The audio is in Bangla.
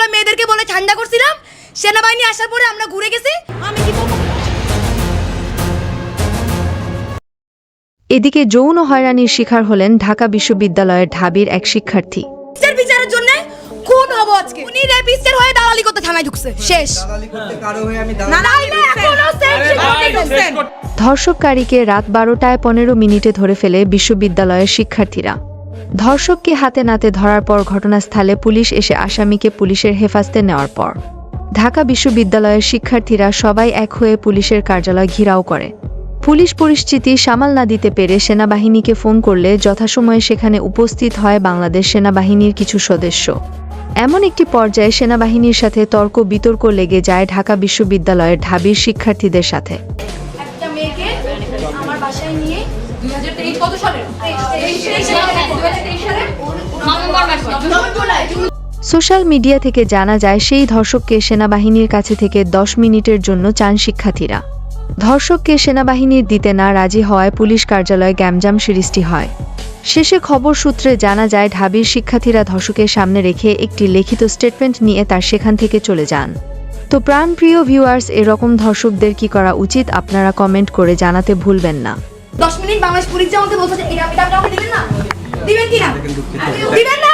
আমরা মেয়েদেরকে বলে ঠান্ডা করছিলাম সেনাবাহিনী আসার পরে আমরা ঘুরে গেছি। আমি কি বলব এদিকে যৌন হয়রানির শিকার হলেন ঢাকা বিশ্ববিদ্যালয়ের ঢাবির এক শিক্ষার্থী। বিচার বিচারের জন্য খুন হব আজকে। উনি রেপিস্টের হয়ে দালালি করতে থানায় ঢুকছে। শেষ। দালালি করতে কারও আমি না দালালি না এখনও সেফ ঢুকছেন ধর্ষককারীকে রাত বারোটায় পনেরো মিনিটে ধরে ফেলে বিশ্ববিদ্যালয়ের শিক্ষার্থীরা। ধর্ষককে হাতে নাতে ধরার পর ঘটনাস্থলে পুলিশ এসে আসামিকে পুলিশের হেফাজতে নেওয়ার পর। ঢাকা বিশ্ববিদ্যালয়ের শিক্ষার্থীরা সবাই এক হয়ে পুলিশের কার্যালয় ঘিরাও করে। পুলিশ পরিস্থিতি সামাল না দিতে পেরে সেনাবাহিনীকে ফোন করলে যথাসময়ে সেখানে উপস্থিত হয় বাংলাদেশ সেনাবাহিনীর কিছু সদস্য। এমন একটি পর্যায়ে সেনাবাহিনীর সাথে তর্ক বিতর্ক লেগে যায় ঢাকা বিশ্ববিদ্যালয়ের ঢাবির শিক্ষার্থীদের সাথে। একটা মেয়েকে আমার বাসায় নিয়ে 2023 কত সালে 2023 সালে সোশ্যাল মিডিয়া থেকে জানা যায়, সেই ধর্ষককে সেনাবাহিনীর কাছে থেকে দশ মিনিটের জন্য চান শিক্ষার্থীরা। ধর্ষককে সেনাবাহিনীর দিতে না রাজি হওয়ায় পুলিশ কার্যালয়ে গ্যামজাম সৃষ্টি হয়। শেষে খবর সূত্রে জানা যায়, ঢাবির শিক্ষার্থীরা ধর্ষকের সামনে রেখে একটি লিখিত স্টেটমেন্ট নিয়ে তার সেখান থেকে চলে যান। তো প্রাণপ্রিয় ভিউয়ার্স এরকম ধর্ষকদের কি করা উচিত? আপনারা কমেন্ট করে জানাতে ভুলবেন না। 10 মিনিট বাংলাদেশ পুলিশ যে আমাকে বলছে এটা আপনি আমাকে দিবেন না? দিবেন কিনা? দিবেন না?